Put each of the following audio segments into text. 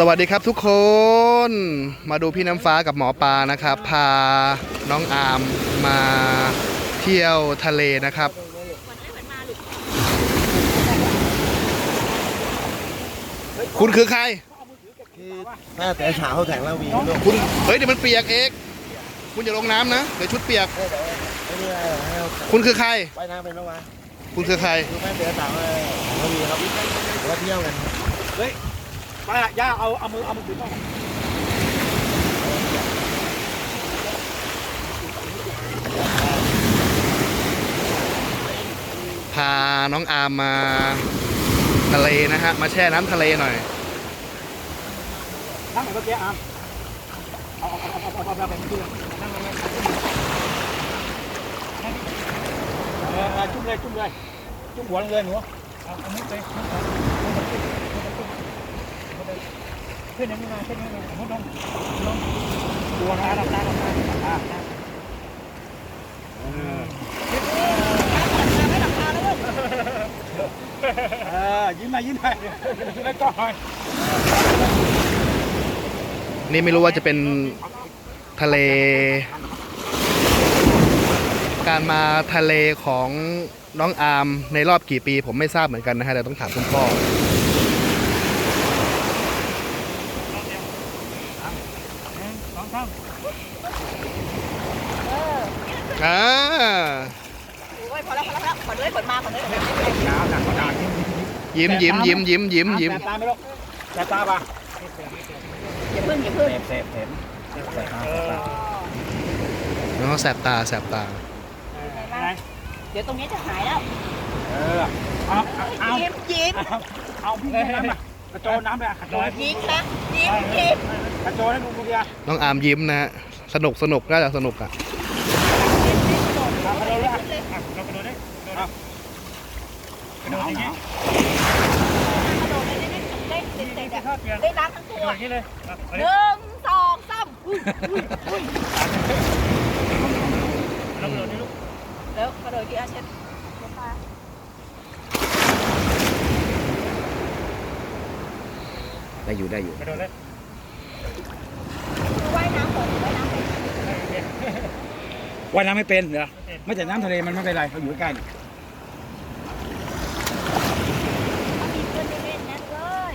สวัสดีครับทุกคนมาดูพี่น้ำฟ้ากับหมอปลานะครับ พาน้องอามมาเที่ยวทะเลนะครับ คุณคือใคร คือถ้าแต่เช้าแสงระวีลูกคุณเฮ้ยเดี๋ยวมันเปียกเอกคุณอย่าลงน้ำนะเดี๋ยวชุดเปียกไม่มีอะไรหรอกให้เราคุณคือใคร ว่ายน้ำเป็นปะวะคุณคือใครคือแม่เสือสาวระวีครับหรือว่าเที่ยวกัน ไปอะย่าเอาเอามือเอามือถือต้องพาน้องอาร์มมาทะเลนะฮะ มาแช่น้ำทะเลหน่อยนั่งเหมือนเมื่อกี้อะเอาเอาเอาเอาเอาเอาแบบนี้เลยนั่งเลยเออเออจุ่มเลยจุ่มเลยจุ่มหัวเลยหนูเอาเอามือไป ขึ้นย่างนี้มาขึ้นย่างนี้มามุดลงลงตัวนะลำตาลำตาอ่าเออยิ้มหน่อยยิ้มหน่อยยิ้มให้กล้องหน่อยนี่ไม่รู้ว่าจะเป็นทะเล การมาทะเลของน้องอาร์มในรอบกี่ปี ผมไม่ทราบเหมือนกันนะฮะแต่ต้องถามคุณพ่อ สองข้าง อ่าโอ้ยพอแล้วพอแล้วพอแล้วขอด้วยขนมาขอด้วยขนมาหนาวหนักกว่าหนาวยิ้มยิ้มยิ้มยิ้มยิ้มยิ้มแสบตาไหมลูกแสบตาป่ะอย่าพึ่งอย่าพึ่งแสบแสบแสบแสบตาแสบตาน้องแสบตาแสบตาอะไรเดี๋ยวตรงนี้จะหายแล้วเออเอาเอายิ้มยิ้มเอาเอาพี่น้ำมากระโจนน้ำไปกระโจนยิ้มนะยิ้มยิ้มกระโจนให้ดูดูเดียวน้องอามยิ้มนะฮะสนุกสนุกน่าจะสนุกอะ เอากระโดดเลยอะเรากระโดดได้เอา กระโดดอย่างนี้กระโดดได้ได้ได้เด็ดๆอะถ้าเด่นได้ล้างทั้งตัวหนึ่งสองสามอุ้ยอุ้ยอุ้ยเรากระโดดนี่ลูกแล้วกระโดดที่อาเช็ดได้อยู่ได้อยู่กระโดดเลยว่ายน้ำก่อนว่ายน้ำไปว่ายน้ำไม่เป็นเหรอไม่แต่น้ำทะเลมันไม่เป็นไรเขาอยู่ใกล้มีเพื่อนเล่นๆนะเลย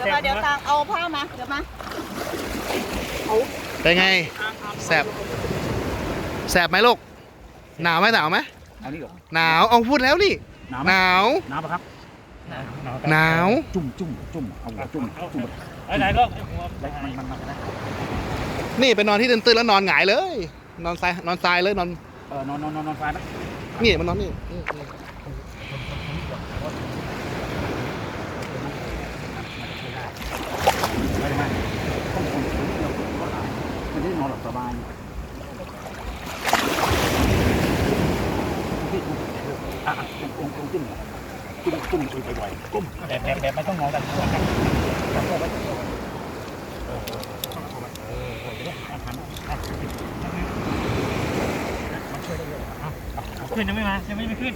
แแสบหัวต่แสบเดี๋ยวหัวตางเอาผ้ามา เดี๋ยวมา เป็นไงแสบแสบไหมลูกหนาวไหมหนาวไหมเอานี่หรอหนาวเอาพูดแล้วนี่หนาวหนาวหนาวปะครับ หนาวจุ่มจุ่มจุ่มเอาหัวจุ่มจุ่มไหนๆก็มันมันมันนะนี่ไปนอนที่ตื้นๆแล้วนอนหงายเลย นอนทรายนอนทรายเลยนอนเออนอนนอนนอนนอนไฟไหมนี่มันนอนนี่นี่นี่ ไม่ได้ไม่ต้องคนมัน ได้นอนหลับสบายอะกุ้งกุ้งกุ้งกุ้งกุ้งกุ้งบ่อยๆกุ้งแบบแบบแบบไม่ต้องนอนกันขึ้นยังไม่มายังไม่ขึ้น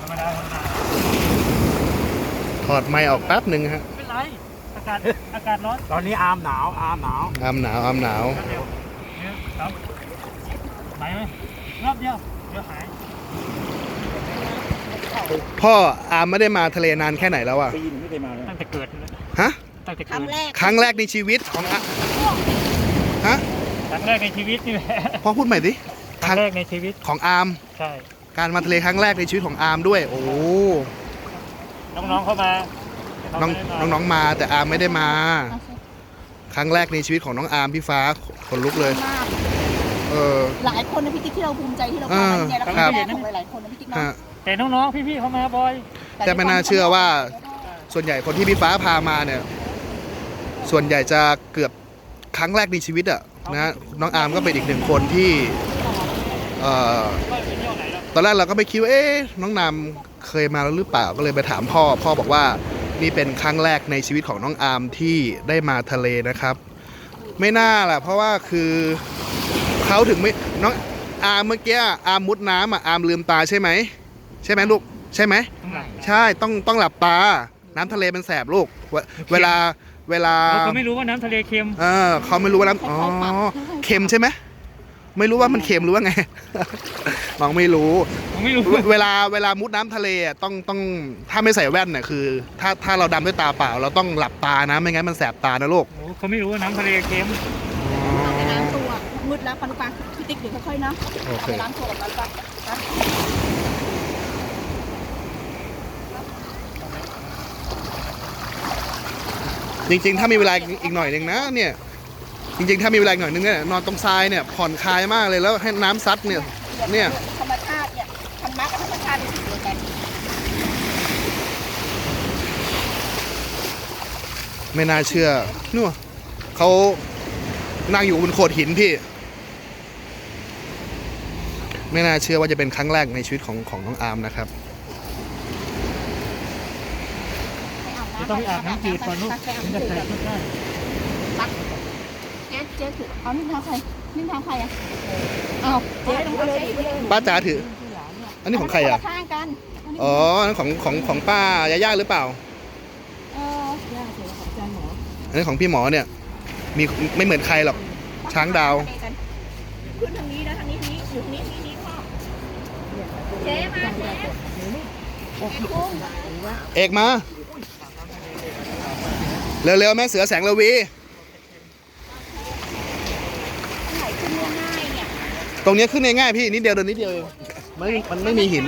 ธรรมดาธรรมดาถอดไม้ออกแป๊บหนึ่งฮะไม่เป็นไรอากาศอากาศร้อนตอนนี้อาร์มหนาวอาร์มหนาวอามหนาวอามหนาว เดียวเนี่ยครับไหนไหมรอบเดียวเดี๋ยวหายพ่ออามไม่ได้มาทะเลนานแค่ไหนแล้วอะปีนึงไม่เคยมาเลยตั้งแต่เกิดเลยฮะ ตั้งแต่คเกิรั้งดแรก ครั้งแรกในชีวิตของอะฮะครั้งแรกในชีวิตนี่แหละพ่อพูดใหม่ดิคครั้รั้งงแรกในชีวิตของอาร์มใช่ การมาทะเลครั้งแรกในชีวิตของอาร์มด้วย โอ้น้องๆเข้ามา น้องน้องๆมาแต่อาร์มไม่ได้มา ครั้งแรกในชีวิตของน้องอาร์มพี่ฟ้าขนลุกเลย มากเออ หลายคนนะพี่ติ๊กที่เราภูมิใจที่เราพาไปเนี่ยแล้วก็ครับแม่ของหลายๆคนนะพี่ติ๊กเนาะฮะ แต่น้องๆ พี่ๆเข้ามาบ่อย แต่ไม่น่าเชื่อว่า ส่วนใหญ่คนที่พี่ฟ้าพามาเนี่ย ส่วนใหญ่จะเกือบครั้งแรกในชีวิตอะนะน้องอาร์มก็เป็นอีกหนึ่งคนที่เอ่อว่าไปเที่ยวไหนแล้วตอนแรกเราก็ไม่คิดว่าเอ๊ะน้องนามเคยมาแล้วหรือเปล่าก็เลยไปถามพ่อ พ่อบอกว่า นี่เป็นครั้งแรกในชีวิตของน้องอาร์มที่ได้มาทะเลนะครับ ไม่น่าแหละเพราะว่าคือเขาถึงไม่น้องอาร์มเมื่อกี้อาร์มมุดน้ำอะอาร์มลืมตาใช่ไหมใช่ไหมลูกใช่ไหมข้างหลังใช่ต้องต้องหลับตา น้ำทะเลมันแสบลูกเวเวลาเวลาเขาไม่รู้ว่าน้ำทะเลเค็มเออเขาไม่รู้ว่าน้ำอ๋อเค็มใช่ไหม ไม่รู้ว่ามันเค็มหรือว่าไง น้องไม่รู้ ผมไม่รู้เวเวลาเวลามุดน้ำทะเลอะต้องต้องถ้าไม่ใส่แว่นเนี่ยคือ ถ้าถ้าเราดำด้วยตาเปล่า เราต้องหลับตานะไม่งั้นมันแสบตานะลูก โอ้เขาไม่รู้ว่าน้ำทะเลเค็มไปล้างตัวมืดแล้วปานุปังพี่ติ๊กเดี๋ยวค่อยๆนะโอเคไปล้างตัวกับปานุปังนะจริงๆ ถ้ามีเวลาอีกหน่อยหนึ่งนะเนี่ย จริงๆ ถ้ามีเวลาอีกหน่อยหนึงเนี่ยนอนตรงทรายเนี่ยผ่อนคลายมากเลยแล้วให้น้ำซัดเนี่ย เนี่ย ธรรมชาติเนี่ยธรรมะกับธรรมชาติเป็นสิ่งเดียวกันไม่น่าเชื่อนู่นเขานั่งอยู่บนโขดหินพี่ ไม่น่าเชื่อว่าจะเป็นครั้งแรกในชีวิตของของน้องอาร์มนะครับจะต้องไปอาบน้ำจืดก่อนลูกถึงจะใส่ชุดได้เจ๊เจ๊ถือเอานิ้วเท้าใครนิ้วเท้าใครอะเอาเจ๊ต้องเอาเลยดิป้าจ๋าถือ อันนี้ของใครอะเาข้างกันอ๋ออันนั้นของของของป้ายาย่าหรือเปล่า เอออันนี้ของพี่หมอเนี่ย มีไม่เหมือนใครหรอก ช้างดาว ขึ้นทางนี้นะทางนี้ทางนี้อยู่ทางนี้ทางนี้พ่อเจ๊มาเจ๊ไอ้กุ้งเอกมา เร็วๆแม่เสือแสงระวี ไหนขึ้นง่ายๆเนี่ย ตรงนี้ขึ้นง่ายๆพี่นิดเดียวเดินนิดเดียวเองไม่มันไม่มีหิน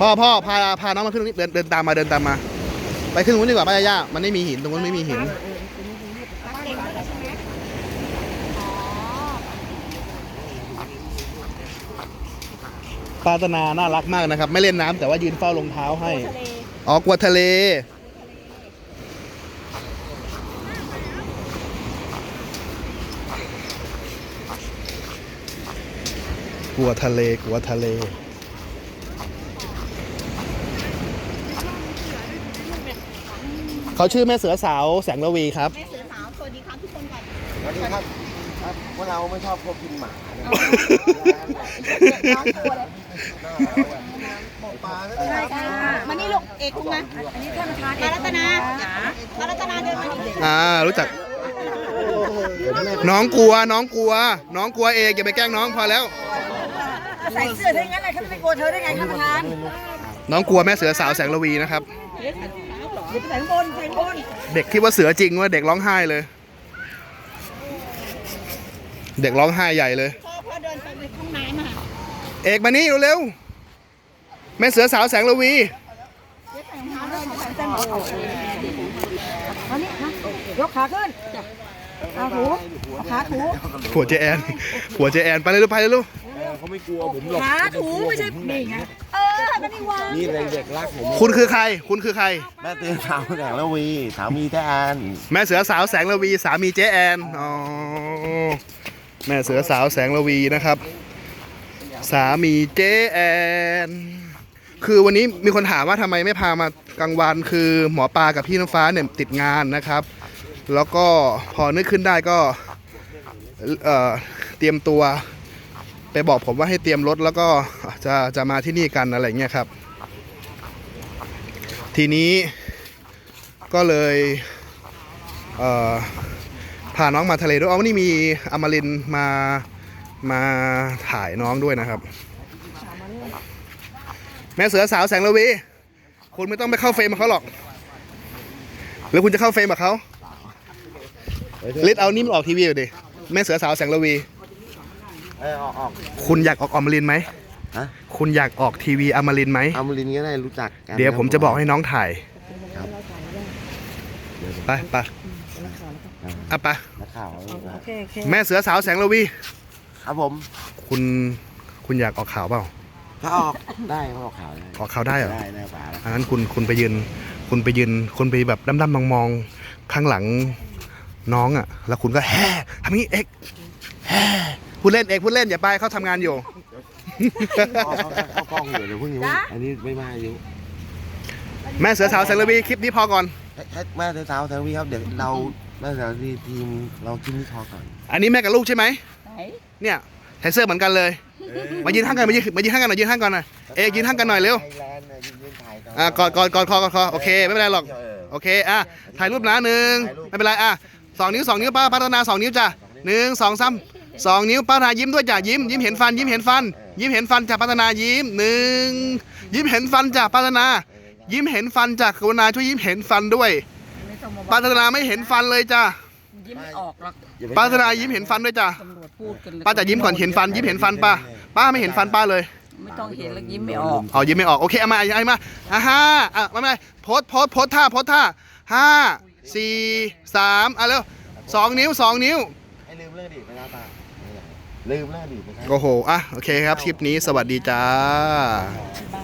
พ่อพ่อพาพาน้องมาขึ้นตรงนี้เดินเดินตามมาเดินตามมา ไปขึ้นตรงนู้นดีกว่าป้ายาย่ามันไม่มีหินตรงนู้นไม่มีหินป้าตนาน่ารักมากนะครับ ไม่เล่นน้ำแต่ว่ายืนเฝ้ารองเท้าให้ อ๋อกลัวทะเล กลัวทะเลกลัวทะเล เขาชื่อแม่เสือสาวแสงระวีครับ แม่เสือสาวสวัสดีครับทุกคนก่อนสวัสดีครับครับพวกเราไม่ชอบพวกกินหมานะน้องตัวเลยปลาก็ใช่ค่ะมานี่ลูกเอกคุณมาอันนี้ท่านประธานมารัตนามารัตนาเดินมาดิอ่ารู้จัก น้องกลัวน้องกลัว น้องกลัวเองอย่าไปแกล้งน้องพอแล้ว ใส่เสื้อได้งั้นเลยเขาจะไปกลัวเธอได้ไงครับประธานน้องกลัวแม่เสือสาวแสงระวีนะครับ เดี๋ยวไปใส่ข้างบนใส่ข้างบนเด็กคิดว่าเสือจริงว่าเด็กร้องไห้เลย เด็กร้องไห้ใหญ่เลยพ่อพ่อเดินไปในห้องน้ำอะเอกมานี่เร็วๆแม่เสือสาวแสงระวีเจ๊ใส่รองเท้าด้วยใส่เส้นหมอเอานี่นะยกขาขึ้นเอาถูเอาขาถูหัวเจแอนหัวเจแอนไปเลยลูกไปเลยลูก เขาไม่กลัวผมหรอกขาถูไม่ใช่นี่ไงเออก็นี่วางนี่เลยเด็กรักผมคุณคือใคร คุณคือใคร แม่เตือนสาวแสงละวีสามีแท้อันแม่เสือสาวแสงระวีสามีเจแอนอ๋อแม่เสือสาวแสงระวีนะครับ สามีเจแอน คือวันนี้มีคนถามว่าทำไมไม่พามากลางวันคือหมอปลากับพี่น้ำฟ้าเนี่ยติดงานนะครับ แล้วก็พอนึกขึ้นได้ก็เอ่อเตรียมตัว ไปบอกผมว่าให้เตรียมรถแล้วก็จะจะมาที่นี่กันอะไรเงี้ยครับ ทีนี้ก็เลยเอ่อพาน้องมาทะเลด้วยอ๋อวันนี้มีอมรินทร์มามาถ่ายน้องด้วยนะครับ แม่เสือสาวแสงระวีคุณไม่ต้องไปเข้าเฟรมกับเขาหรอก หรือคุณจะเข้าเฟรมกับเขาลิศเอานี่มันออกทีวีอยู่ดิ แม่เสือสาวแสงระวี เออออกออกคุณอยากออกอมรินทร์ไหม ฮะคุณอยากออกทีวีอมรินทร์ไหม อมรินทร์ก็ได้รู้จักกันเดี๋ยวผมจะบอกให้น้องถ่ายครับไปไปอะไป นักข่าวโอเคโอเคแม่เสือสาวแสงระวี ครับผมคุณ คุณอยากออกข่าวเปล่า ถ้าออกได้เขาออกข่าวได้ออกข่าวได้เหรอ ได้ได้ป๋าอันนั้นคุณคุณไปยืน คุณไปยืน คุณไปแบบดำๆมองๆข้างหลังน้องอะ แล้วคุณก็แฮ่ทำงี้เอกแฮ่ พูดเล่นเอกพูดเล่นอย่าไปเขาทำงานอยู่ เขาเขากล้องอยู่เดี๋ยวเพิ่งอยู่อันนี้ไม่มาอยู่แม่เสือสาวแสงระวีคลิปนี้พอก่อนให้แม่สาวแสงละวีครับเดี๋ยวเราแม่สาวทีทีมเรากินนี่พอก่อนอันนี้แม่กับลูกใช่ไหมไหนเนี่ยใส่เสื้อเหมือนกันเลย มายืนข้างกันมายืนมายืนข้างกันหน่อยยืนข้างกันหน่อยเอ๊ะยืนข้างกันหน่อยเร็วไทยแลนด์น่ะยืนยืนถ่ายนอะกอดกอดกอดคอกอดคอโอเคไม่เป็นไรหรอกเออโอเคอะถ่ายรูปนะหนึ่งไม่เป็นไรอะสองนิ้วสองนิ้วป้าพัฒนาสองนิ้วจ้ะหนึ่งสองสาม สองนิ้วป้าพัฒนายิ้มด้วยจ้ะยิ้มยิ้มเห็นฟัน ยิ้มเห็นฟัน ยิ้มเห็นฟันจ้ะพัฒนายิ้มหนึ่งยิ้มเห็นฟันจ้ะพัฒนา ยิ้มเห็นฟันจ้ะกรุณาช่วยยิ้มเห็นฟันด้วยไม่ต้องมาป้าพัฒนาไม่เห็นฟันเลยจ้ะยิ้มไม่ออกหรอกอย่ไปป้าพัฒนายิ้มเห็นฟันด้วยจ้ะตำรวจพูดกันเลยป้าจะยิ้มก่อนเห็นฟัน ยิ้มเห็นฟันป้าป้าไม่เห็นฟันป้าเลยไม่ต้องเห็นแล้วยิ้มไม่ออกเอายิ้มไม่ออกโอเคเอามาเอามาอะห้าอะไม่เป็นไรโพสโพสโพสท่าโพสท่าห้าสี่สามอะเร็วสองนิ้วสองนิ้ว ให้ลืมเรื่องอดีตไปแล้วป่ะ ลืมเรื่องอดีตไปครับ โอ้โห อะ โอเคครับ คลิปนี้สวัสดีจ้า บาย